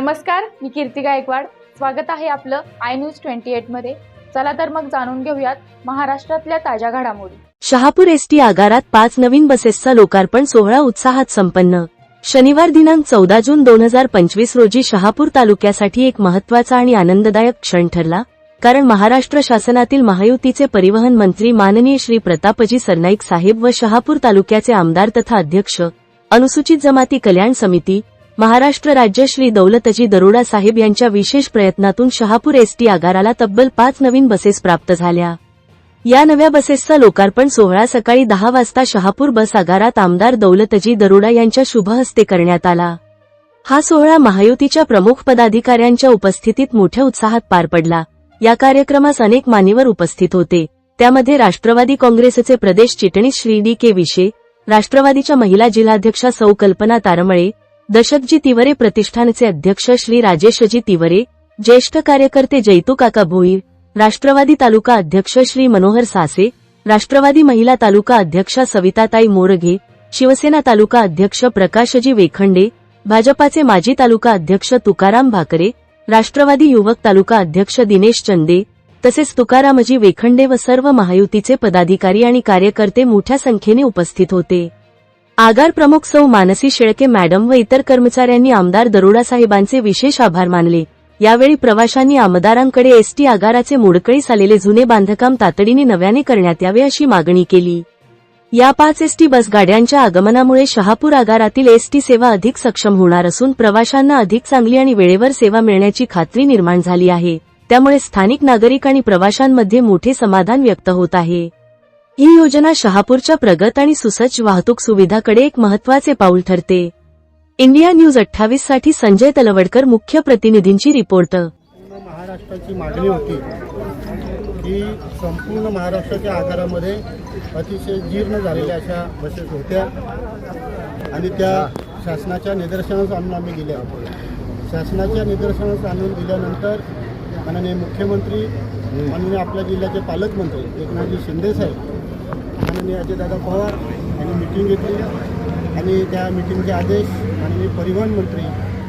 नमस्कार मी कीर्ती गायकवाड. स्वागत आहे आपलं आय न्यूज ट्वेंटी एटमध्ये. चला तर मग जाणून घेऊयात महाराष्ट्रातल्या ताज्या घडामोडी. शहापूर एसटी आगारात पाच नवीन बसेसचा लोकार्पण सोहळा उत्साहात संपन्न. शनिवार दिनांक चौदा जून दोन हजार पंचवीस रोजी शहापूर तालुक्यासाठी एक महत्त्वाचा आणि आनंददायक क्षण ठरला. कारण महाराष्ट्र शासनातील महायुतीचे परिवहन मंत्री माननीय श्री प्रतापजी सरनाईक साहेब व शहापूर तालुक्याचे आमदार तथा अध्यक्ष अनुसूचित जमाती कल्याण समिती महाराष्ट्र राज्य श्री दौलतजी दरोडा साहेब यांच्या विशेष प्रयत्नातून शहापूर एसटी आगाराला तब्बल पाच नवीन बसेस प्राप्त झाल्या. या नव्या बसेसचा लोकार्पण सोहळा सकाळी दहा वाजता शहापूर बस आगारात आमदार दौलतजी दरोडा यांच्या शुभहस्ते करण्यात आला. हा सोहळा महायुतीच्या प्रमुख पदाधिकाऱ्यांच्या उपस्थितीत मोठ्या उत्साहात पार पडला. या कार्यक्रमास अनेक मान्यवर उपस्थित होते. त्यामध्ये राष्ट्रवादी काँग्रेसचे प्रदेश चिटणीस श्री डी के विशे राष्ट्रवादीच्या महिला जिल्हाध्यक्षा सौ कल्पना तारमळे दशकजी तिवरे प्रतिष्ठानचे अध्यक्ष श्री राजेशजी तिवरे ज्येष्ठ कार्यकर्ते जैतू काका भोईर राष्ट्रवादी तालुका अध्यक्ष श्री मनोहर सासे राष्ट्रवादी महिला तालुका अध्यक्षा सविताताई मोरघे शिवसेना तालुका अध्यक्ष प्रकाशजी वेखंडे भाजपाचे माजी तालुका अध्यक्ष तुकाराम भाकरे राष्ट्रवादी युवक तालुका अध्यक्ष दिनेश चंदे तसेच तुकारामजी वेखंडे व सर्व महायुतीचे पदाधिकारी आणि कार्यकर्ते मोठ्या संख्येने उपस्थित होते. आगार प्रमुख सौ मानसी शेळके मॅडम व इतर कर्मचाऱ्यांनी आमदार दरोडा साहेबांचे विशेष आभार मानले. यावेळी प्रवाशांनी आमदारांकडे एसटी आगाराचे मोडकळीस आलेले जुने बांधकाम तातडीने नव्याने करण्यात यावे अशी मागणी केली. या पाच एसटी बस गाड्यांच्या आगमनामुळे शहापूर आगारातील एसटी सेवा अधिक सक्षम होणार असून प्रवाशांना अधिक चांगली आणि वेळेवर सेवा मिळण्याची खात्री निर्माण झाली आहे. त्यामुळे स्थानिक नागरिक आणि प्रवाशांमध्ये मोठे समाधान व्यक्त होत आहे. ही योजना शहापूरच्या प्रगत आणि सुसज्ज वाहतूक सुविधाकडे एक महत्त्वाचे पाऊल ठरते. इंडिया न्यूज अठ्ठावीससाठी संजय तलवडकर मुख्य प्रतिनिधींची रिपोर्ट. महाराष्ट्राची मागणी होती. की संपूर्ण महाराष्ट्राच्या आकारामध्ये अतिशय जीर्ण झालेल्या अशा बसेस होत्या. आणि त्या शासनाच्या निदर्शनास आणून आम्ही दिल्या शासनाच्या निदर्शनास आणून दिल्यानंतर माननीय मुख्यमंत्री माननीय आपल्या जिल्ह्याचे पालकमंत्री एकनाथजी शिंदे साहेब माननीय अजयदादा पवार यांनी मिटिंग घेतली. आणि त्या मिटिंगचे आदेश माननीय परिवहन मंत्री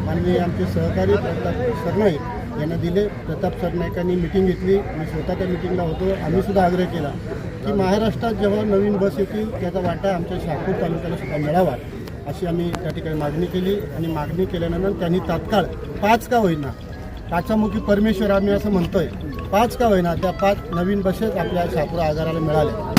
माननीय आमचे सहकारी प्रताप सरनाईक यांना दिले. प्रताप सरनाईकांनी मिटिंग घेतली मी स्वतः त्या मिटिंगला होतो. आम्ही सुद्धा आग्रह केला की महाराष्ट्रात जेव्हा नवीन बस येतील त्याचा वाटा आमच्या शापूर तालुक्याला सुद्धा मिळावा अशी आम्ही त्या ठिकाणी मागणी केली. आणि मागणी केल्यानंतर त्यांनी तात्काळ पाच का होईना पाचामुखी परमेश्वर आम्ही असं म्हणतोय पाच का होईना त्या पाच नवीन बसेस आपल्या शहापूर आजाराला मिळाल्या.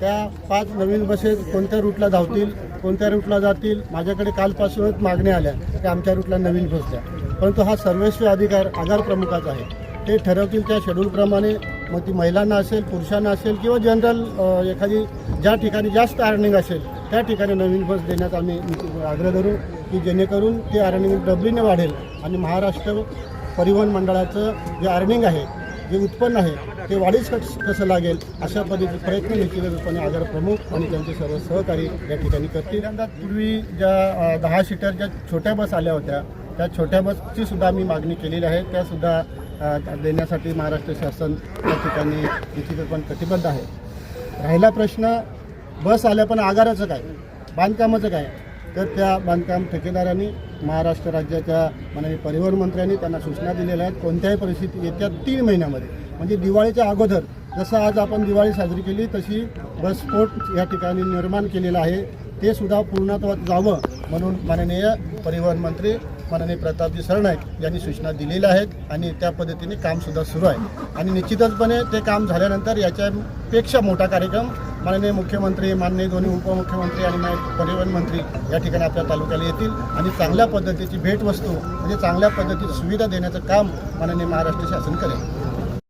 त्या पाच नवीन बसेस कोणत्या रूटला धावतील कोणत्या रूटला जातील माझ्याकडे कालपासूनच मागण्या आल्या की आमच्या रूटला नवीन बस द्या. परंतु हा सर्वेस्व अधिकार आगार प्रमुखाचा आहे. ते ठरवतील त्या शेड्यूलप्रमाणे मग ती महिलांना असेल पुरुषांना असेल किंवा जनरल एखादी ज्या ठिकाणी जास्त अर्निंग असेल त्या ठिकाणी नवीन बस देण्यात आम्ही आग्रह धरू की जेणेकरून ते अर्निंग डबलीने वाढेल. आणि महाराष्ट्र परिवहन मंडळाचं जे अर्निंग आहे जे उत्पन्न आहे ते वाढीस कसं लागेल अशा पद्धतीचे प्रयत्न निश्चितपणे आगार प्रमुख आणि त्यांचे सर्व सहकारी या ठिकाणी करतील. पूर्वी ज्या दहा सीटर ज्या छोट्या बस आल्या होत्या त्या छोट्या बसची सुद्धा आम्ही मागणी केलेली आहे. त्यासुद्धा देण्यासाठी महाराष्ट्र शासन त्या ठिकाणी निश्चितपण कटिबद्ध आहे. राहिला प्रश्न बस आल्या पण आगाराचं काय? बांधकामाचं काय? तर त्या बांधकाम ठेकेदारांनी महाराष्ट्र राज्याच्या माननीय परिवहन मंत्र्यांनी त्यांना सूचना दिलेल्या आहेत. कोणत्याही परिस्थितीत येत्या तीन महिन्यामध्ये म्हणजे दिवाळीच्या अगोदर जसं आज आपण दिवाळी साजरी केली तशी बसस्फोट या ठिकाणी निर्माण केलेला आहे. ते सुद्धा पूर्णत्वात जावं म्हणून माननीय परिवहन मंत्री माननीय प्रतापजी सरनाईक यांनी सूचना दिलेल्या आहेत आणि त्या पद्धतीने कामसुद्धा सुरू आहे. आणि निश्चितचपणे ते काम झाल्यानंतर याच्यापेक्षा मोठा कार्यक्रम माननीय मुख्यमंत्री माननीय दोन्ही उपमुख्यमंत्री आणि माननीय परिवहन मंत्री या ठिकाणी आपल्या तालुक्याला येतील. आणि चांगल्या पद्धतीची भेटवस्तू म्हणजे चांगल्या पद्धतीची सुविधा देण्याचं काम माननीय महाराष्ट्र शासन करेल.